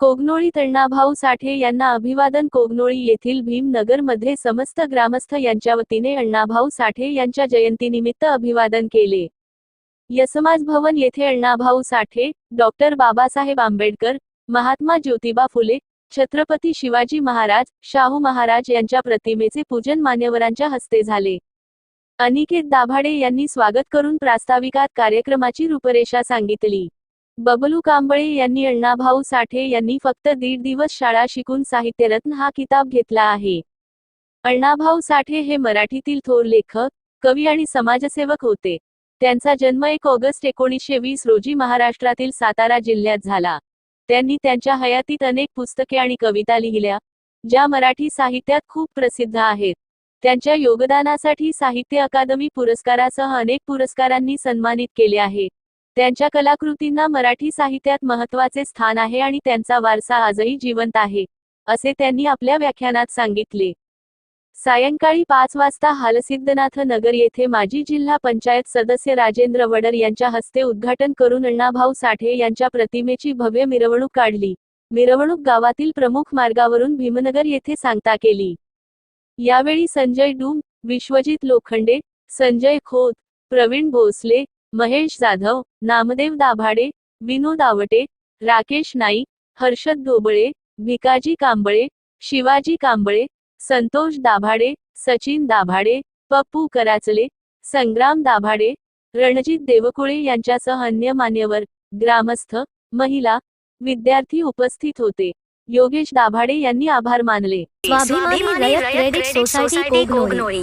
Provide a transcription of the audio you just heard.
कोगनोळी तण्णाभाऊ साठे यांना अभिवादन कोगनोळी येथील भीमनगरमध्ये समस्त ग्रामस्थ यांच्या वतीने अण्णाभाऊ साठे यांच्या जयंतीनिमित्त अभिवादन केले. यसमाज भवन येथे अण्णाभाऊ साठे डॉक्टर बाबासाहेब आंबेडकर महात्मा ज्योतिबा फुले छत्रपती शिवाजी महाराज शाहू महाराज यांच्या प्रतिमेचे पूजन मान्यवरांच्या हस्ते झाले. अनिकेत दाभाडे यांनी स्वागत करून प्रास्ताविकात कार्यक्रमाची रूपरेषा सांगितली. बबलू कांबळे यांनी अण्णाभाऊ साठे यांनी फक्त दीड दिवस शाळा शिकून साहित्यरत्न हा किताब घेतला आहे. अण्णाभाऊ साठे हे मराठीतील थोर लेखक कवी आणि समाजसेवक होते. त्यांचा जन्म एक ऑगस्ट एकोणीसशे वीस रोजी महाराष्ट्रातील सातारा जिल्ह्यात झाला. त्यांनी त्यांच्या हयातीत अनेक पुस्तके आणि कविता लिहिल्या ज्या मराठी साहित्यात खूप प्रसिद्ध आहेत. त्यांच्या योगदानासाठी साहित्य अकादमी पुरस्कारासह अनेक पुरस्कारांनी सन्मानित केले आहे. त्यांच्या कलाकृतींना मराठी साहित्यात महत्त्वाचे स्थान आहे आणि त्यांचा वारसा आजही जिवंत आहे असे त्यांनी आपल्या व्याख्यानात सांगितले. सायंकाळी पाच वाजता हालसिद्धनाथ नगर येथे माजी जिल्हा पंचायत सदस्य राजेंद्र वडर यांच्या हस्ते उद्घाटन करून अण्णाभाऊ साठे यांच्या प्रतिमेची भव्य मिरवणूक काढली. मिरवणूक गावातील प्रमुख मार्गावरून भीमनगर येथे सांगता केली. यावेळी संजय डूम विश्वजित लोखंडे संजय खोत प्रवीण भोसले महेश जाधव नामदेव दाभाडे विनोद आवटे राकेश नाईक हर्षद दोबळे भिकाजी कांबळे शिवाजी कांबळे संतोष दाभाडे सचिन दाभाडे पप्पू कराचले संग्राम दाभाडे रणजित देवकुळे यांच्यासह अन्य मान्यवर ग्रामस्थ महिला विद्यार्थी उपस्थित होते. योगेश दाभाडे यांनी आभार मानले. स्वाभिमानी रयत क्रेडिट सोसायटी कोगनोळी.